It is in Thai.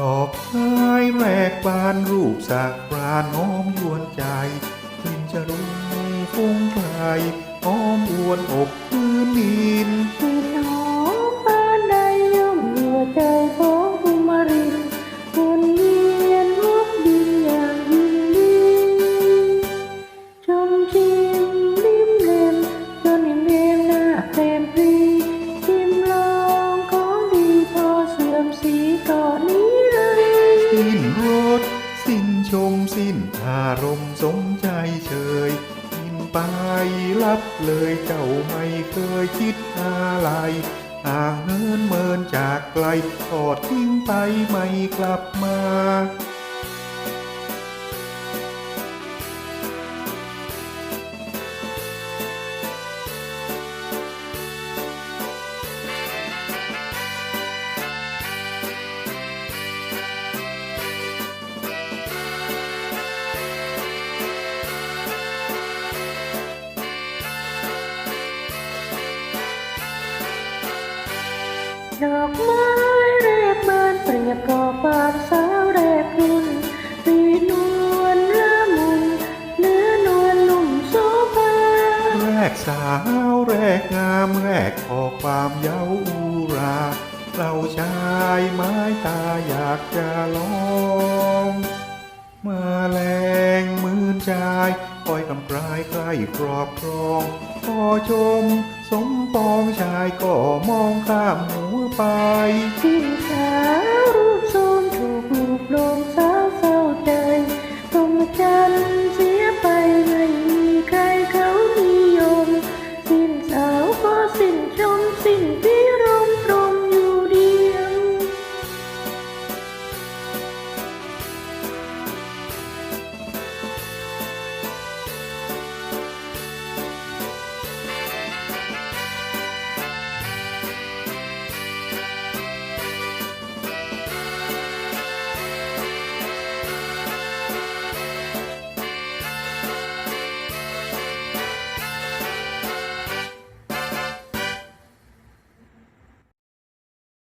ดอกไม้แรกบานรูปสักปราน้อมยวนใจกลิ่นจะรุงฟุ้งไกอ้อมอวนอก สิ้นชมสิ้นอารมณ์สมใจเฉยกินไปลับเลยเจ้าไม่เคยคิดอะไรห่างเหินเมินจากไกลทอดทิ้งไปไม่กลับมา ดอกไม้แรกบานเปรียบกอปากสาวแรกรุ่นปีนวลละมุนเนื้อนวลนุ่มโสภาแรกสาวแรกงามแรกออกความเย้าอุราเราชายไม้ตาอยากจะลองมาแรงมื่นใจคอยกำกลายใกล้ครอบครอง อชม สมปองชายก็มองข้ามหัวไปสิ้นสาวรู้